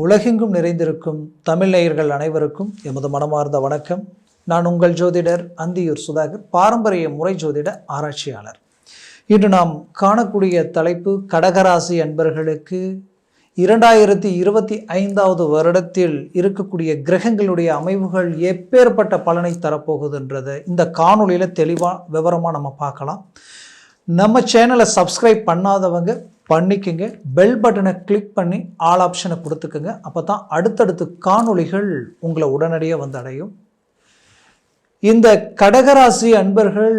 உலகெங்கும் நிறைந்திருக்கும் தமிழ் நேயர்கள் அனைவருக்கும் எமது மனமார்ந்த வணக்கம். நான் உங்கள் ஜோதிடர் அந்தியூர் சுதாகர் பாரம்பரிய முறை ஜோதிட ஆராய்ச்சியாளர். இன்று நாம் காணக்கூடிய தலைப்பு கடகராசி அன்பர்களுக்கு இரண்டாயிரத்தி இருபத்தி ஐந்தாவது வருடத்தில் இருக்கக்கூடிய கிரகங்களுடைய அமைவுகள் எப்பேற்பட்ட பலனை தரப்போகுதுன்றதை இந்த காணொளியில் தெளிவாக விவரமாக நம்ம பார்க்கலாம். நம்ம சேனலை சப்ஸ்கிரைப் பண்ணாதவங்க பண்ணிக்கங்க. பெல் பட்டனை கிளிக் பண்ணி ஆல் ஆப்ஷனை கொடுத்துக்கோங்க. அப்போ தான் அடுத்தடுத்து காணொளிகள் உங்களை உடனடியாக வந்து அடையும். இந்த கடகராசி அன்பர்கள்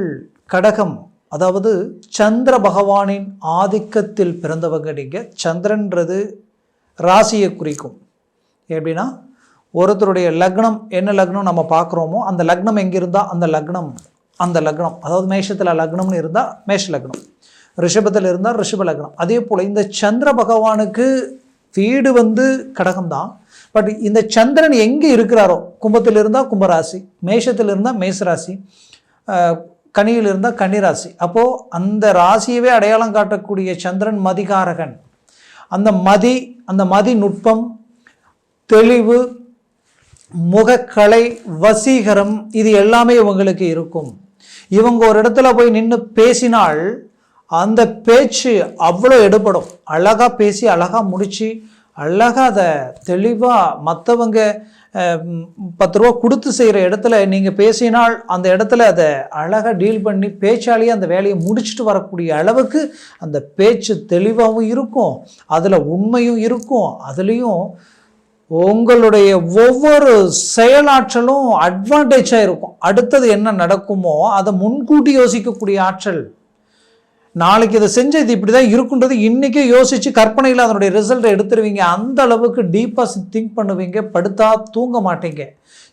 கடகம் அதாவது சந்திர பகவானின் ஆதிக்கத்தில் பிறந்தவங்க நீங்கள் சந்திரன்றது ராசியை குறிக்கும். எப்படின்னா ஒருத்தருடைய லக்னம் என்ன லக்னம் நம்ம பார்க்குறோமோ அந்த லக்னம் எங்கே இருந்தால் அந்த லக்னம் அந்த லக்னம். அதாவது மேஷத்தில் லக்னம்னு இருந்தால் மேஷ லக்னம். ரிஷபத்தில் இருந்தால் ரிஷப லக்னம். அதே போல் இந்த சந்திர பகவானுக்கு வீடு வந்து கடகம் தான். பட் இந்த சந்திரன் எங்கே இருக்கிறாரோ கும்பத்தில் இருந்தால் கும்பராசி மேஷத்தில் இருந்தால் மேசராசி கனியில் இருந்தால் கன்னிராசி. அப்போது அந்த ராசியவே அடையாளம் காட்டக்கூடிய சந்திரன் மதிகாரகன். அந்த மதி அந்த மதி நுட்பம் தெளிவு முகக்கலை வசீகரம் இது எல்லாமே இவங்களுக்கு இருக்கும். இவங்க ஒரு இடத்துல போய் நின்று பேசினால் அந்த பேச்சு அவ்வளோ எடுபடும். அழகாக பேசி அழகாக முடித்து அழகாக அதை தெளிவாக மற்றவங்க பத்து ரூபா கொடுத்து செய்கிற இடத்துல நீங்கள் பேசினால் அந்த இடத்துல அதை அழகாக டீல் பண்ணி பேச்சாலேயே அந்த வேலையை முடிச்சுட்டு வரக்கூடிய அளவுக்கு அந்த பேச்சு தெளிவாகவும் இருக்கும். அதில் உண்மையும் இருக்கும். அதுலேயும் உங்களுடைய ஒவ்வொரு செயலாற்றலும் அட்வான்டேஜாக இருக்கும். அடுத்தது என்ன நடக்குமோ அதை முன்கூட்டி யோசிக்கக்கூடிய ஆற்றல். நாளைக்கு இதை செஞ்சு இது இப்படி தான் இருக்குன்றது இன்றைக்கே யோசித்து கற்பனையில் அதனுடைய ரிசல்ட்டை எடுத்துருவீங்க. அந்த அளவுக்கு டீப்பாக திங்க் பண்ணுவீங்க. படுத்தா தூங்க மாட்டீங்க.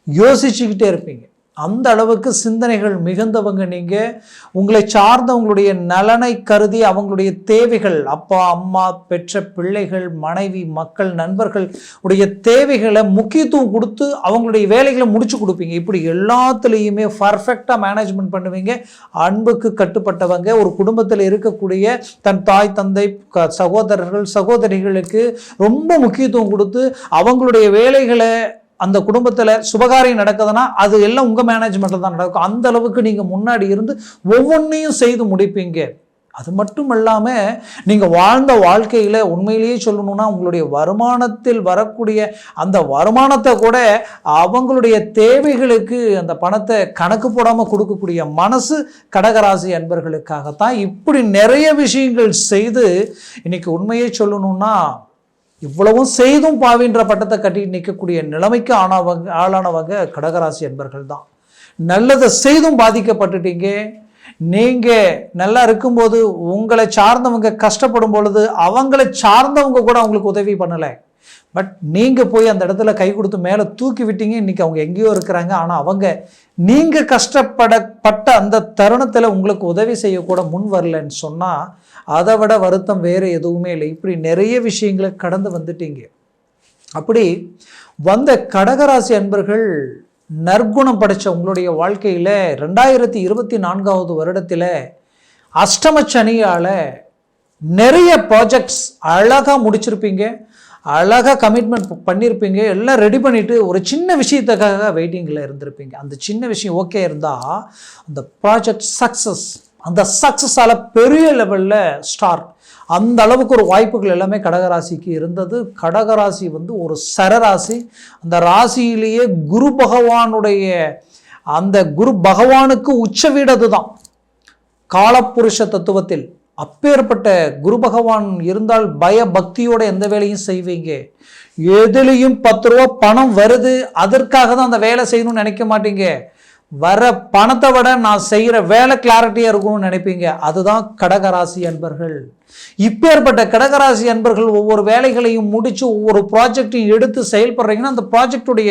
யோசிச்சுக்கிட்டே இருப்பீங்க. அந்த அளவுக்கு சிந்தனைகள் மிகுந்தவங்க நீங்கள் உங்களை சார்ந்தவங்களுடைய நலனை கருதி அவங்களுடைய தேவைகள் அப்பா அம்மா பெற்ற பிள்ளைகள் மனைவி மக்கள் நண்பர்கள் உடைய தேவைகளை முக்கியத்துவம் கொடுத்து அவங்களுடைய வேலைகளை முடிச்சு கொடுப்பீங்க. இப்படி எல்லாத்துலேயுமே பர்ஃபெக்டாக மேனேஜ்மெண்ட் பண்ணுவீங்க. அன்புக்கு கட்டுப்பட்டவங்க ஒரு குடும்பத்தில் இருக்கக்கூடிய தன் தாய் தந்தை க- சகோதரர்கள் சகோதரிகளுக்கு ரொம்ப முக்கியத்துவம் கொடுத்து அவங்களுடைய வேலைகளை அந்த குடும்பத்தில் சுபகாரியம் நடக்குதுன்னா அது எல்லாம் உங்கள் மேனேஜ்மெண்ட்டில் தான் நடக்கும். அந்த அளவுக்கு நீங்கள் முன்னாடி இருந்து ஒவ்வொன்றையும் செய்து முடிப்பீங்க. அது மட்டும் இல்லாமல் நீங்கள் வாழ்ந்த வாழ்க்கையில் உண்மையிலேயே சொல்லணும்னா உங்களுடைய வருமானத்தில் வரக்கூடிய அந்த வருமானத்தை கூட அவங்களுடைய தேவைகளுக்கு அந்த பணத்தை கணக்கு போடாமல் கொடுக்கக்கூடிய மனசு கடகராசி அன்பர்களுக்காகத்தான் இப்படி நிறைய விஷயங்கள் செய்து இன்னைக்கு உண்மையே சொல்லணும்னா இவ்வளவும் செய்தும் பாவின்ற பட்டத்தை கட்டி நிற்கக்கூடிய நிலைமைக்கு ஆனவங்க ஆளானவங்க கடகராசி என்பர்கள் தான். நல்லதை செய்தும் பாதிக்கப்பட்டுட்டீங்க. நீங்கள் நல்லா இருக்கும்போது உங்களை சார்ந்தவங்க கஷ்டப்படும் பொழுது அவங்களை சார்ந்தவங்க கூட அவங்களுக்கு உதவி பண்ணலை. பட் நீங்கள் போய் அந்த இடத்துல கை கொடுத்து மேலே தூக்கி விட்டீங்க. இன்றைக்கி அவங்க எங்கேயோ இருக்கிறாங்க. ஆனால் அவங்க நீங்கள் கஷ்டப்படப்பட்ட அந்த தருணத்தில் உங்களுக்கு உதவி செய்யக்கூட முன் வரலன்னு சொன்னால் அதை விட வருத்தம் வேறு எதுவுமே இல்லை. இப்படி நிறைய விஷயங்களை கடந்து வந்துட்டீங்க. அப்படி வந்த கடகராசி அன்பர்கள் நற்குணம் படைச்ச உங்களுடைய வாழ்க்கையில் ரெண்டாயிரத்தி இருபத்தி நான்காவது வருடத்தில் அஷ்டம சனியால் நிறைய ப்ராஜெக்ட்ஸ் அழகாக முடிச்சிருப்பீங்க. அழகாக கமிட்மெண்ட் பண்ணியிருப்பீங்க எல்லாம் ரெடி பண்ணிவிட்டு ஒரு சின்ன விஷயத்துக்காக வெயிட்டிங்கில் இருந்திருப்பீங்க. அந்த சின்ன விஷயம் ஓகே இருந்தால் அந்த ப்ராஜெக்ட் சக்ஸஸ் அந்த சக்ஸஸால் பெரிய லெவலில் ஸ்டார்ட் அந்த அளவுக்கு ஒரு வாய்ப்புகள் எல்லாமே கடகராசிக்கு இருந்தது. கடகராசி வந்து ஒரு சரராசி. அந்த ராசியிலேயே குரு பகவானுடைய அந்த குரு பகவானுக்கு உச்ச வீடு அதுதான் காலப்புருஷ தத்துவத்தில் அப்பேற்பட்ட குரு பகவான் இருந்தால் பய பக்தியோட எந்த வேலையும் செய்வீங்க. எதுலேயும் பத்து ரூபா பணம் வருது அதற்காக தான் அந்த வேலை செய்யணும்னு நினைக்க மாட்டீங்க. வர பணத்தை விட நான் செய்கிற வேலை கிளாரிட்டியாக இருக்கணும்னு நினைப்பீங்க. அதுதான் கடகராசி அன்பர்கள். இப்பேற்பட்ட கடகராசி அன்பர்கள் ஒவ்வொரு வேலைகளையும் முடித்து ஒவ்வொரு ப்ராஜெக்டையும் எடுத்து செயல்படுறீங்கன்னா அந்த ப்ராஜெக்டுடைய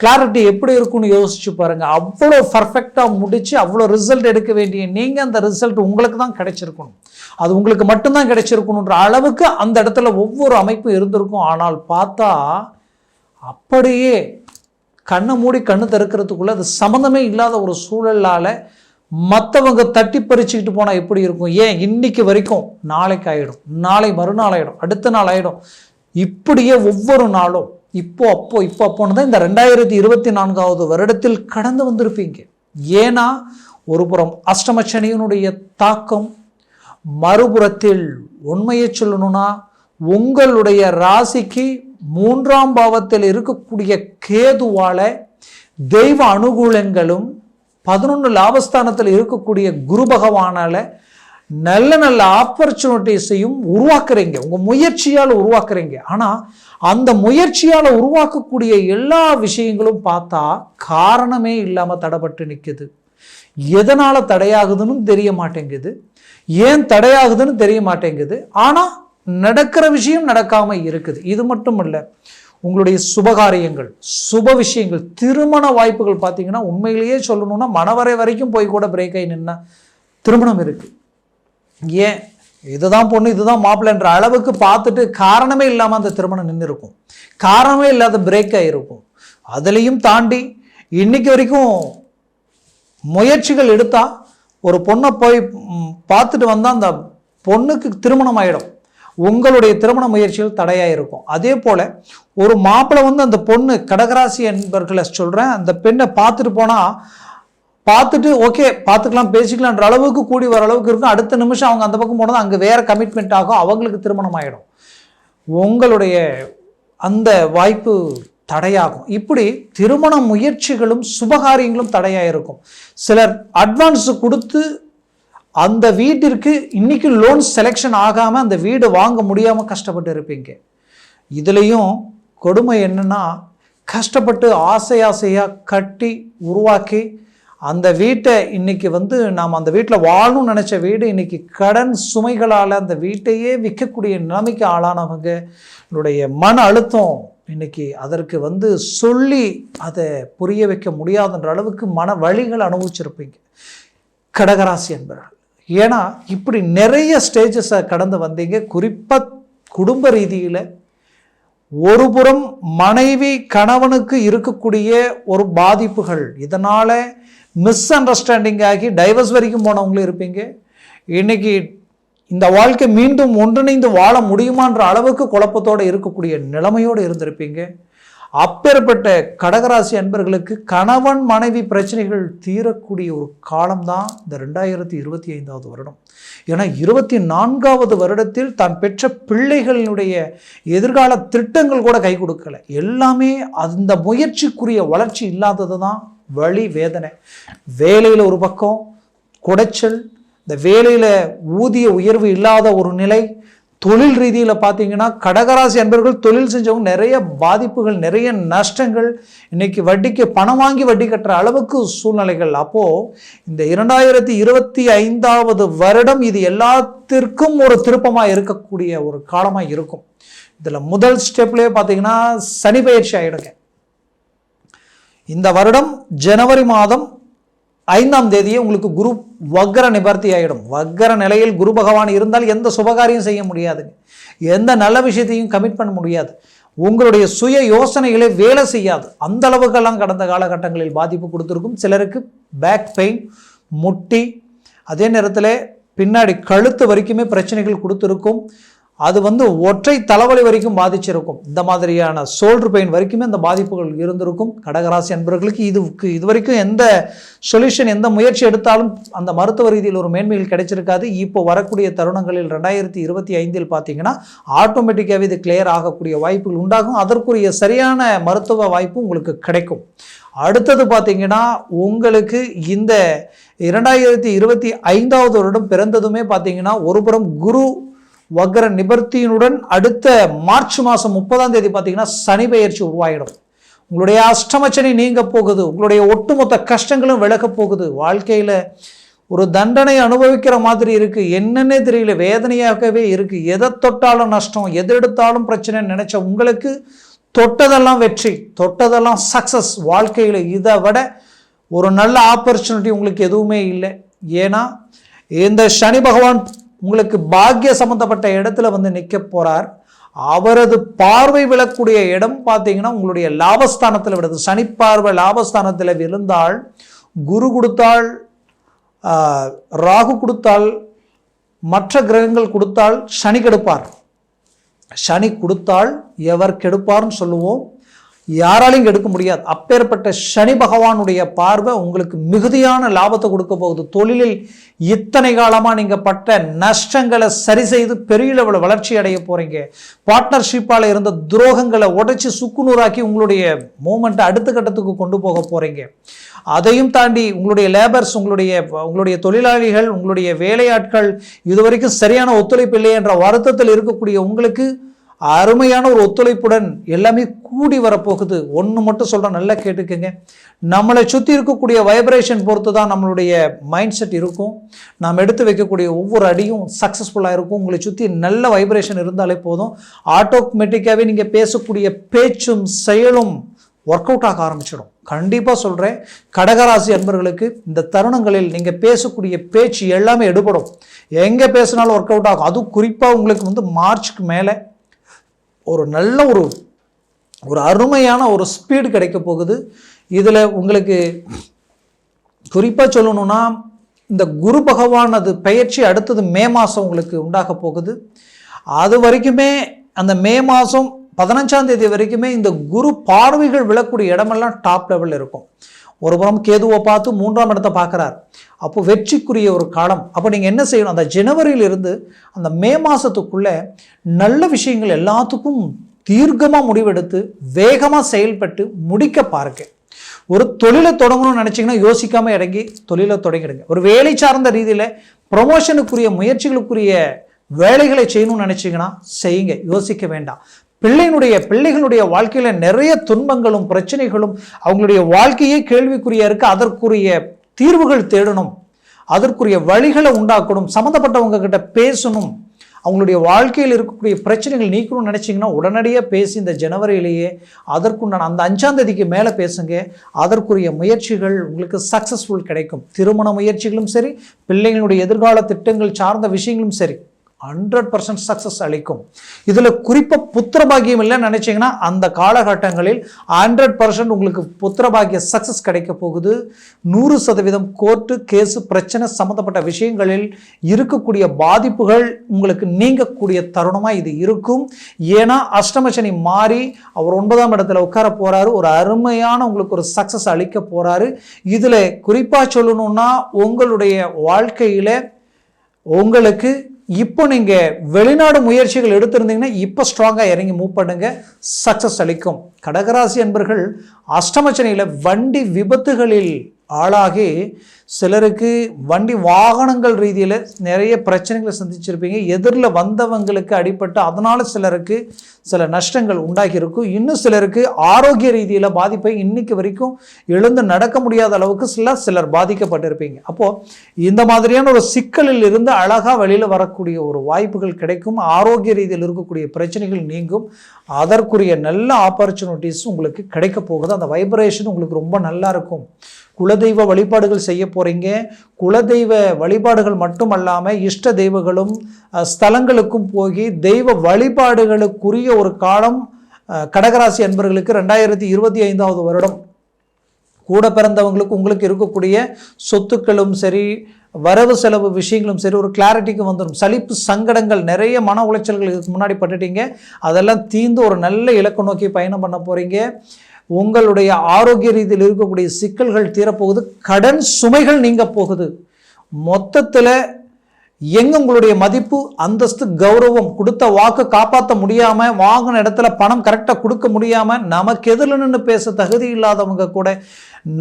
கிளாரிட்டி எப்படி இருக்கும்னு யோசிச்சு பாருங்கள் அவ்வளோ பர்ஃபெக்டாக முடித்து அவ்வளோ ரிசல்ட் எடுக்க வேண்டிய நீங்கள் அந்த ரிசல்ட் உங்களுக்கு தான் கிடைச்சிருக்கணும். அது உங்களுக்கு மட்டும்தான் கிடைச்சிருக்கணுன்ற அளவுக்கு அந்த இடத்துல ஒவ்வொரு அமைப்பும் இருந்திருக்கும். ஆனால் பார்த்தா அப்படியே கண்ணை மூடி கண்ணு திறக்கிறதுக்குள்ளே அது சம்மந்தமே இல்லாத ஒரு சூழலால் மற்றவங்க தட்டி பறிச்சுக்கிட்டு போனால் எப்படி இருக்கும்? ஏன்? இன்னைக்கு வரைக்கும் நாளைக்கு ஆகிடும் நாளை மறுநாள் ஆகிடும் அடுத்த நாள் ஆகிடும் இப்படியே ஒவ்வொரு நாளும் இப்போ அப்போ இப்போ அப்போன்னு தான் இந்த ரெண்டாயிரத்தி இருபத்தி நான்காவது வருடத்தில் கடந்து வந்திருப்பீங்க. ஏன்னா ஒரு புறம் அஷ்டமச்சனியினுடைய தாக்கம் மறுபுறத்தில் உண்மையை சொல்லணும்னா உங்களுடைய ராசிக்கு மூன்றாம் பாவத்தில் இருக்கக்கூடிய கேதுவால தெய்வ அனுகூலங்களும் பதினொன்று லாபஸ்தானத்தில் இருக்கக்கூடிய குரு பகவானால் நல்ல நல்ல ஆப்பர்ச்சுனிட்டிஸையும் உருவாக்குறீங்க. உங்கள் முயற்சியால் உருவாக்குறீங்க. ஆனால் அந்த முயற்சியால் உருவாக்கக்கூடிய எல்லா விஷயங்களும் பார்த்தா காரணமே இல்லாமல் தடைப்பட்டு நிற்குது எதனால் தடையாகுதுன்னு தெரிய மாட்டேங்குது. ஏன் தடையாகுதுன்னு தெரிய மாட்டேங்குது. ஆனால் நடக்கிற விஷயம் நடக்காமல் இருக்குது. இது மட்டும் இல்லை உங்களுடைய சுபகாரியங்கள் சுப விஷயங்கள் திருமண வாய்ப்புகள் பார்த்தீங்கன்னா உண்மையிலேயே சொல்லணும்னா மனவரை வரைக்கும் போய் கூட பிரேக் ஆகி நின்னா திருமணம் இருக்குது ஏன்? இதுதான் பொண்ணு இதுதான் மாப்பிள்ளைன்ற அளவுக்கு பார்த்துட்டு காரணமே இல்லாமல் அந்த திருமணம் நின்று இருக்கும் காரணமே இல்லாத பிரேக் ஆகிருக்கும் அதுலேயும் தாண்டி இன்னைக்கு வரைக்கும் முயற்சிகள் எடுத்தால் ஒரு பொண்ணை போய் பார்த்துட்டு வந்தால் அந்த பொண்ணுக்கு திருமணம் ஆகிடும் உங்களுடைய திருமண முயற்சிகள் தடையாக இருக்கும் அதே போல் ஒரு மாப்பிள்ளை வந்து அந்த பொண்ணு கடகராசி என்பர்களை சொல்கிறேன் அந்த பெண்ணை பார்த்துட்டு போனால் பார்த்துட்டு ஓகே பார்த்துக்கலாம் பேசிக்கலான்ற அளவுக்கு கூடி வர அளவுக்கு இருக்கும். அடுத்த நிமிஷம் அவங்க அந்த பக்கம் போனது அங்கே வேற கமிட்மெண்ட் ஆகும். அவங்களுக்கு திருமணம் ஆகிடும் உங்களுடைய அந்த வாய்ப்பு தடையாகும். இப்படி திருமண முயற்சிகளும் சுபகாரியங்களும் தடையாக இருக்கும் சிலர் அட்வான்ஸ் கொடுத்து அந்த வீட்டிற்கு இன்னைக்கு லோன் செலெக்ஷன் ஆகாமல் அந்த வீடு வாங்க முடியாமல் கஷ்டப்பட்டு இருப்பீங்க. இதுலேயும் கொடுமை என்னென்னா கஷ்டப்பட்டு ஆசை ஆசையாக கட்டி உருவாக்கி அந்த வீட்டை இன்னைக்கு வந்து நாம் அந்த வீட்டில் வாழணும்னு நினச்ச வீடு இன்னைக்கு கடன் சுமைகளால் அந்த வீட்டையே விற்கக்கூடிய நிலைமைக்கு ஆளானவங்க என்னுடைய மன அழுத்தம் இன்னைக்கு அதற்கு வந்து சொல்லி அதை புரிய வைக்க முடியாதுன்ற அளவுக்கு மன வழிகள் அனுபவிச்சிருப்பீங்க. கடகராசி என்பவர்கள் ஏன்னா இப்படி நிறைய ஸ்டேஜஸை கடந்து வந்தீங்க. குறிப்பாக குடும்ப ரீதியில் ஒருபுறம் மனைவி கணவனுக்கு இருக்கக்கூடிய ஒரு பாதிப்புகள் இதனால் மிஸ் அண்டர்ஸ்டாண்டிங் ஆகி டைவர்ஸ் வரைக்கும் போனவங்களும் இருப்பீங்க. இன்னைக்கு இந்த வாழ்க்கை மீண்டும் ஒன்றிணைந்து வாழ முடியுமான்ற அளவுக்கு குழப்பத்தோடு இருக்கக்கூடிய நிலைமையோடு இருந்திருப்பீங்க. அப்பேற்பட்ட கடகராசி அன்பர்களுக்கு கணவன் மனைவி பிரச்சனைகள் தீரக்கூடிய ஒரு காலம்தான் இந்த ரெண்டாயிரத்தி இருபத்தி ஐந்தாவது வருடம். ஏன்னா இருபத்தி நான்காவது வருடத்தில் தான் பெற்ற பிள்ளைகளினுடைய எதிர்கால திட்டங்கள் கூட கை கொடுக்கல. எல்லாமே அந்த முயற்சிக்குரிய வளர்ச்சி இல்லாதது தான் வழி வேதனை. வேலையில் ஒரு பக்கம் குடைச்சல் இந்த வேலையில் ஊதிய உயர்வு இல்லாத ஒரு நிலை தொழில் ரீதியில் பார்த்தீங்கன்னா கடகராசி அன்பர்கள் தொழில் செஞ்சவங்க நிறைய பாதிப்புகள் நிறைய நஷ்டங்கள். இன்னைக்கு வட்டிக்கு பணம் வாங்கி வட்டி கட்டுற அளவுக்கு சூழ்நிலைகள். அப்போது இந்த இரண்டாயிரத்தி இருபத்தி ஐந்தாவது வருடம் இது எல்லாத்திற்கும் ஒரு திருப்பமாக இருக்கக்கூடிய ஒரு காலமாக இருக்கும். இதில் முதல் ஸ்டெப்லேயே பார்த்தீங்கன்னா சனி பயிற்சி ஆகிடுங்க இந்த வருடம் ஜனவரி மாதம் ஐந்தாம் தேதியே உங்களுக்கு குரு வக்ர நிவர்த்தி ஆகிடும் வக்ர நிலையில் குரு பகவான் இருந்தால் எந்த சுபகாரியம் செய்ய முடியாதுங்க எந்த நல்ல விஷயத்தையும் கமிட் பண்ண முடியாது. உங்களுடைய சுய யோசனைகளே வேலை செய்யாது. அந்த அளவுக்கெல்லாம் கடந்த காலகட்டங்களில் பாதிப்பு கொடுத்துருக்கும். சிலருக்கு பேக் பெயின் முட்டி அதே நேரத்தில் பின்னாடி கழுத்து வரைக்குமே பிரச்சனைகள் கொடுத்துருக்கும். அது வந்து ஒற்றை தலைவலி வரைக்கும் பாதிச்சிருக்கும். இந்த மாதிரியான சோல்டர் பெயின் வரைக்குமே அந்த பாதிப்புகள் இருந்திருக்கும். கடகராசி அன்பர்களுக்கு இதுக்கு இது வரைக்கும் எந்த சொல்யூஷன் எந்த முயற்சி எடுத்தாலும் அந்த மருத்துவ ரீதியில் ஒரு மேன்மைகள் கிடைச்சிருக்காது. இப்போ வரக்கூடிய தருணங்களில் ரெண்டாயிரத்தி இருபத்தி ஐந்தில் பார்த்தீங்கன்னா ஆட்டோமேட்டிக்காகவே இது கிளியர் ஆகக்கூடிய வாய்ப்புகள் உண்டாகும். அதற்குரிய சரியான மருத்துவ வாய்ப்பு உங்களுக்கு கிடைக்கும். அடுத்தது பார்த்தீங்கன்னா உங்களுக்கு இந்த இரண்டாயிரத்தி இருபத்தி ஐந்தாவது வருடம் பிறந்ததுமே பார்த்தீங்கன்னா ஒருபுறம் குரு வக்ர நிபர்த்தியினுடன் அடுத்த மார்ச் மாதம் முப்பதாம் தேதி பார்த்தீங்கன்னா சனி பெயர்ச்சி உருவாகிடும் உங்களுடைய அஷ்டமச்சனி நீங்க போகுது உங்களுடைய ஒட்டுமொத்த கஷ்டங்களும் விலக போகுது. வாழ்க்கையில் ஒரு தண்டனை அனுபவிக்கிற மாதிரி இருக்கு. என்னன்னே தெரியல வேதனையாகவே இருக்கு. எதை தொட்டாலும் நஷ்டம் எது எடுத்தாலும் பிரச்சனைன்னு நினைச்ச உங்களுக்கு தொட்டதெல்லாம் வெற்றி தொட்டதெல்லாம் சக்சஸ் வாழ்க்கையில். இதை விட ஒரு நல்ல ஆப்பர்ச்சுனிட்டி உங்களுக்கு எதுவுமே இல்லை. ஏன்னா இந்த சனி பகவான் உங்களுக்கு பாக்கிய சம்பந்தப்பட்ட இடத்துல வந்து நிற்க போறார். அவரது பார்வை விழக்கூடிய இடம் பார்த்தீங்கன்னா உங்களுடைய லாபஸ்தானத்தில் விடுது சனி பார்வை லாபஸ்தானத்தில் விழுந்தால் குரு கொடுத்தால் ராகு கொடுத்தால் மற்ற கிரகங்கள் கொடுத்தால் சனி கெடுப்பார். சனி கொடுத்தால் எவர் கெடுப்பார்னு சொல்லுவோம். யாராலையும் எடுக்க முடியாது. அப்பேற்பட்ட சனி பகவானுடைய பார்வை உங்களுக்கு மிகுதியான லாபத்தை கொடுக்க போகுது. தொழிலில் இத்தனை காலமாக நீங்கள் பட்ட நஷ்டங்களை சரி செய்து பெரிய லெவலில் வளர்ச்சி அடைய போகிறீங்க பார்ட்னர்ஷிப்பால் இருந்த துரோகங்களை உடைச்சி சுக்குநூறாக்கி உங்களுடைய மூமெண்ட்டை அடுத்த கட்டத்துக்கு கொண்டு போக போகிறீங்க அதையும் தாண்டி உங்களுடைய லேபர்ஸ் உங்களுடைய உங்களுடைய தொழிலாளிகள் உங்களுடைய வேலையாட்கள் இதுவரைக்கும் சரியான ஒத்துழைப்பு இல்லை என்ற வருத்தத்தில் இருக்கக்கூடிய உங்களுக்கு அருமையான ஒரு ஒத்துழைப்புடன் எல்லாமே கூடி வரப்போகுது. ஒன்று மட்டும் சொல்கிறேன் நல்லா கேட்டுக்கோங்க. நம்மளை சுற்றி இருக்கக்கூடிய வைப்ரேஷன் பொறுத்து தான் நம்மளுடைய மைண்ட் செட் இருக்கும். நாம் எடுத்து வைக்கக்கூடிய ஒவ்வொரு அடியும் சக்ஸஸ்ஃபுல்லாக இருக்கும். உங்களை சுற்றி நல்ல வைப்ரேஷன் இருந்தாலே போதும். ஆட்டோமேட்டிக்காகவே நீங்கள் பேசக்கூடிய பேச்சும் செயலும் ஒர்க் அவுட் ஆக ஆரம்பிச்சிடும். கண்டிப்பாக சொல்கிறேன் கடகராசி அன்பர்களுக்கு இந்த தருணங்களில் நீங்கள் பேசக்கூடிய பேச்சு எல்லாமே எடுபடும். எங்கே பேசினாலும் ஒர்க் அவுட் ஆகும். அதுவும் குறிப்பாக உங்களுக்கு வந்து மார்ச்சுக்கு மேலே ஒரு நல்ல ஒரு ஒரு அருமையான ஒரு ஸ்பீடு கிடைக்க போகுது. இதில் உங்களுக்கு குறிப்பாக சொல்லணும்னா இந்த குரு பகவானது பயிற்சி அடுத்தது மே மாதம் உங்களுக்கு உண்டாக போகுது. அது வரைக்குமே அந்த மே மாதம் பதினஞ்சாம் தேதி வரைக்குமே இந்த குரு பார்வைகள் விழக்கூடிய இடமெல்லாம் டாப் லெவலில் இருக்கும். ஒரு புறம் கேதுவை பார்த்து மூன்றாம் இடத்தை பார்க்குறார். அப்போ வெற்றிக்குரிய ஒரு காலம். அப்போ நீங்கள் என்ன செய்யணும்? அந்த ஜனவரியிலிருந்து அந்த மே மாதத்துக்குள்ளே நல்ல விஷயங்கள் எல்லாத்துக்கும் தீர்க்கமாக முடிவெடுத்து வேகமாக செயல்பட்டு முடிக்க பாருங்க. ஒரு தொழிலை தொடங்கணும்னு நினச்சிங்கன்னா யோசிக்காமல் இறங்கி தொழிலை தொடங்கிடுங்க. ஒரு வேலை சார்ந்த ரீதியில் ப்ரொமோஷனுக்குரிய முயற்சிகளுக்குரிய வேலைகளை செய்யணும்னு நினச்சிங்கன்னா செய்யுங்க. யோசிக்க வேண்டாம். பிள்ளையினுடைய பிள்ளைகளுடைய வாழ்க்கையில் நிறைய துன்பங்களும் பிரச்சனைகளும் அவங்களுடைய வாழ்க்கையே கேள்விக்குறியாக இருக்குது அதற்குரிய தீர்வுகள் தேடணும். அதற்குரிய வழிகளை உண்டாக்கணும். சம்மந்தப்பட்டவங்க கிட்ட பேசணும். அவங்களுடைய வாழ்க்கையில் இருக்கக்கூடிய பிரச்சனைகள் நீக்கணும்னு நினச்சிங்கன்னா உடனடியாக பேசி இந்த ஜனவரியிலேயே அதற்குண்டான அந்த அஞ்சாம் தேதிக்கு மேலே பேசுங்க. அதற்குரிய முயற்சிகள் உங்களுக்கு சக்ஸஸ்ஃபுல் கிடைக்கும். திருமண முயற்சிகளும் சரி பிள்ளைங்களுடைய எதிர்கால திட்டங்கள் சார்ந்த விஷயங்களும் சரி. ஹண்ட்ரட் பர்சன்ட் சக்ஸஸ் அளிக்கும். இதில் குறிப்பாக புத்திர பாக்கியம் இல்லைன்னு நினச்சிங்கன்னா அந்த காலகட்டங்களில் ஹண்ட்ரட் பர்சன்ட் உங்களுக்கு புத்திர பாக்கிய சக்ஸஸ் கிடைக்க போகுது. நூறு சதவீதம் கோர்ட்டு கேஸு பிரச்சனை சம்மந்தப்பட்ட விஷயங்களில் இருக்கக்கூடிய பாதிப்புகள் உங்களுக்கு நீங்கக்கூடிய தருணமாக இது இருக்கும். ஏன்னா அஷ்டமசனி மாறி அவர் ஒன்பதாம் இடத்துல உட்கார போகிறாரு ஒரு அருமையான உங்களுக்கு ஒரு சக்ஸஸ் அளிக்க போகிறாரு இதில் குறிப்பாக சொல்லணும்னா உங்களுடைய வாழ்க்கையில் உங்களுக்கு இப்போ நீங்கள் வெளிநாடு முயற்சிகள் எடுத்திருந்தீங்கன்னா இப்போ ஸ்ட்ராங்காக இறங்கி மூவ் பண்ணுங்க. சக்ஸஸ் அளிக்கும். கடகராசி அன்பர்கள் அஷ்டமச்சனையில் வண்டி விபத்துகளில் ஆளாகி சிலருக்கு வண்டி வாகனங்கள் ரீதியில் நிறைய பிரச்சனைகளை சந்திச்சிருப்பீங்க. எதிரில் வந்தவங்களுக்கு அடிபட்டு அதனால் சிலருக்கு சில நஷ்டங்கள் உண்டாகி இருக்கும் இன்னும் சிலருக்கு ஆரோக்கிய ரீதியில் பாதிப்பை இன்னைக்கு வரைக்கும் எழுந்து நடக்க முடியாத அளவுக்கு சில சிலர் பாதிக்கப்பட்டிருப்பீங்க. அப்போது இந்த மாதிரியான ஒரு சிக்கலில் இருந்து அழகாக வெளியில் வரக்கூடிய ஒரு வாய்ப்புகள் கிடைக்கும். ஆரோக்கிய ரீதியில் இருக்கக்கூடிய பிரச்சனைகள் நீங்கும். அதற்குரிய நல்ல ஆப்பர்ச்சுனிட்டிஸ் உங்களுக்கு கிடைக்க போகுது. அந்த வைப்ரேஷன் உங்களுக்கு ரொம்ப நல்லா இருக்கும். குலதெய்வ வழிபாடுகள் செய்ய போகிறீங்க குலதெய்வ வழிபாடுகள் மட்டும் அல்லாமல் இஷ்ட தெய்வங்களும் ஸ்தலங்களுக்கும் போய் தெய்வ வழிபாடுகளுக்குரிய ஒரு காலம் கடகராசி அன்பர்களுக்கு ரெண்டாயிரத்தி இருபத்தி ஐந்தாவது வருடம். கூட பிறந்தவங்களுக்கு உங்களுக்கு இருக்கக்கூடிய சொத்துக்களும் சரி வரவு செலவு விஷயங்களும் சரி ஒரு கிளாரிட்டிக்கு வந்துடும் சலிப்பு சங்கடங்கள் நிறைய மன உளைச்சல்கள் இதுக்கு முன்னாடி பட்டுட்டீங்க. அதெல்லாம் தீர்ந்து ஒரு நல்ல இலக்கு நோக்கி பயணம் பண்ண போகிறீங்க உங்களுடைய ஆரோக்கிய ரீதியில் இருக்கக்கூடிய சிக்கல்கள் தீரப்போகுது கடன் சுமைகள் நீங்க போகுது. மொத்தத்தில் எங்க உங்களுடைய மதிப்பு அந்தஸ்து கௌரவம் கொடுத்த வாக்கு காப்பாற்ற முடியாம வாங்கின இடத்துல பணம் கரெக்டாக கொடுக்க முடியாம நமக்கு எதிரில் நின்று பேச தகுதி இல்லாதவங்க கூட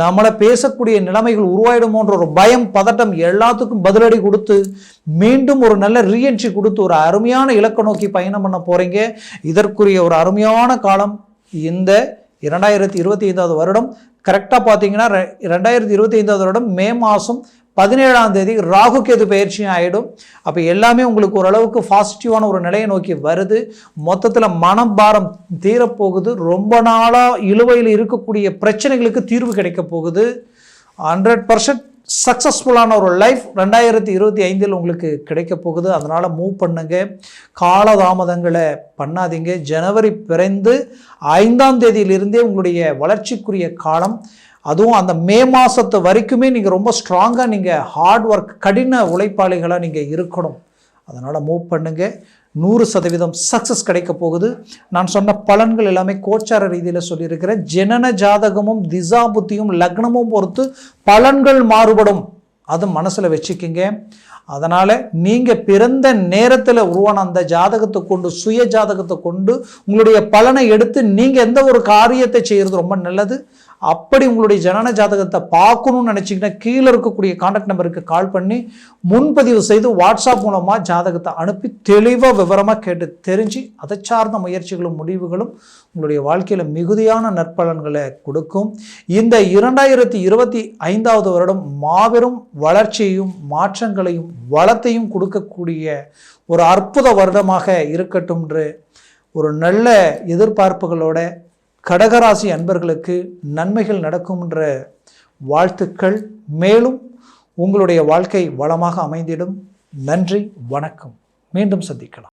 நம்மளை பேசக்கூடிய நிலைமைகள் உருவாயிடுமோன்ற ஒரு பயம் பதட்டம் எல்லாத்துக்கும் பதிலடி கொடுத்து மீண்டும் ஒரு நல்ல ரீஎன்ட்ரி கொடுத்து ஒரு அருமையான இலக்கை நோக்கி பயணம் பண்ண போறீங்க. இதற்குரிய ஒரு அருமையான காலம். இந்த இரண்டாயிரத்தி இருபத்தி ஐந்தாவது வருடம். கரெக்டாக பார்த்தீங்கன்னா ரெ- ரெண்டாயிரத்தி இருபத்தி ஐந்தாவது வருடம் மே மாதம் பதினேழாம் தேதி ராகு கேது பயிற்சியும் ஆகிடும் அப்போ எல்லாமே உங்களுக்கு ஓரளவுக்கு பாசிட்டிவான ஒரு நிலையை நோக்கி வருது. மொத்தத்தில் மனம் பாரம் தீரப்போகுது. ரொம்ப நாளாக இழுவையில் இருக்கக்கூடிய பிரச்சனைகளுக்கு தீர்வு கிடைக்க போகுது. ஹண்ட்ரட் பர்சன்ட் சக்ஸஸ்ஃபுல்லான ஒரு லைஃப் ரெண்டாயிரத்தி இருபத்தி ஐந்தில் உங்களுக்கு கிடைக்க போகுது. அதனால் மூவ் பண்ணுங்க. காலதாமதங்களை பண்ணாதீங்க. ஜனவரி பிறந்து ஐந்தாம் தேதியிலிருந்தே உங்களுடைய வளர்ச்சிக்குரிய காலம். அதுவும் அந்த மே மாதத்து வரைக்குமே நீங்கள் ரொம்ப ஸ்ட்ராங்காக நீங்கள் ஹார்ட் ஒர்க் கடின உழைப்பாளிகளாக நீங்கள் இருக்கணும். அதனால் மூவ் பண்ணுங்கள் நூறு சதவீதம் சக்ஸஸ் கிடைக்க போகுது. நான் சொன்ன பலன்கள் எல்லாமே கோச்சார ரீதியில் சொல்லியிருக்கிறேன். ஜனன ஜாதகமும் திசா புத்தியும் லக்னமும் பொறுத்து பலன்கள் மாறுபடும். அது மனசில் வச்சுக்கிங்க. அதனால் நீங்கள் பிறந்த நேரத்தில் உருவான அந்த ஜாதகத்தை கொண்டு சுய ஜாதகத்தை கொண்டு உங்களுடைய பலனை எடுத்து நீங்கள் எந்த ஒரு காரியத்தை செய்கிறது ரொம்ப நல்லது. அப்படி உங்களுடைய ஜனன ஜாதகத்தை பார்க்கணும்னு நினச்சிங்கன்னா கீழே இருக்கக்கூடிய கான்டாக்ட் நம்பருக்கு கால் பண்ணி முன்பதிவு செய்து வாட்ஸ்அப் மூலமாக ஜாதகத்தை அனுப்பி தெளிவாக விவரமாக கேட்டு தெரிஞ்சு அதை சார்ந்த முயற்சிகளும் முடிவுகளும் உங்களுடைய வாழ்க்கையில் மிகுதியான நற்பலன்களை கொடுக்கும். இந்த இரண்டாயிரத்தி இருபத்தி ஐந்தாவது வருடம் மாபெரும் வளர்ச்சியையும் மாற்றங்களையும் வளத்தையும் கொடுக்கக்கூடிய ஒரு அற்புத வருடமாக இருக்கட்டும் என்று ஒரு நல்ல எதிர்பார்ப்புகளோட கடகராசி அன்பர்களுக்கு நன்மைகள் நடக்கும்ன்ற வாழ்த்துக்கள். மேலும் உங்களுடைய வாழ்க்கை வளமாக அமைந்திடும். நன்றி வணக்கம். மீண்டும் சந்திக்கலாம்.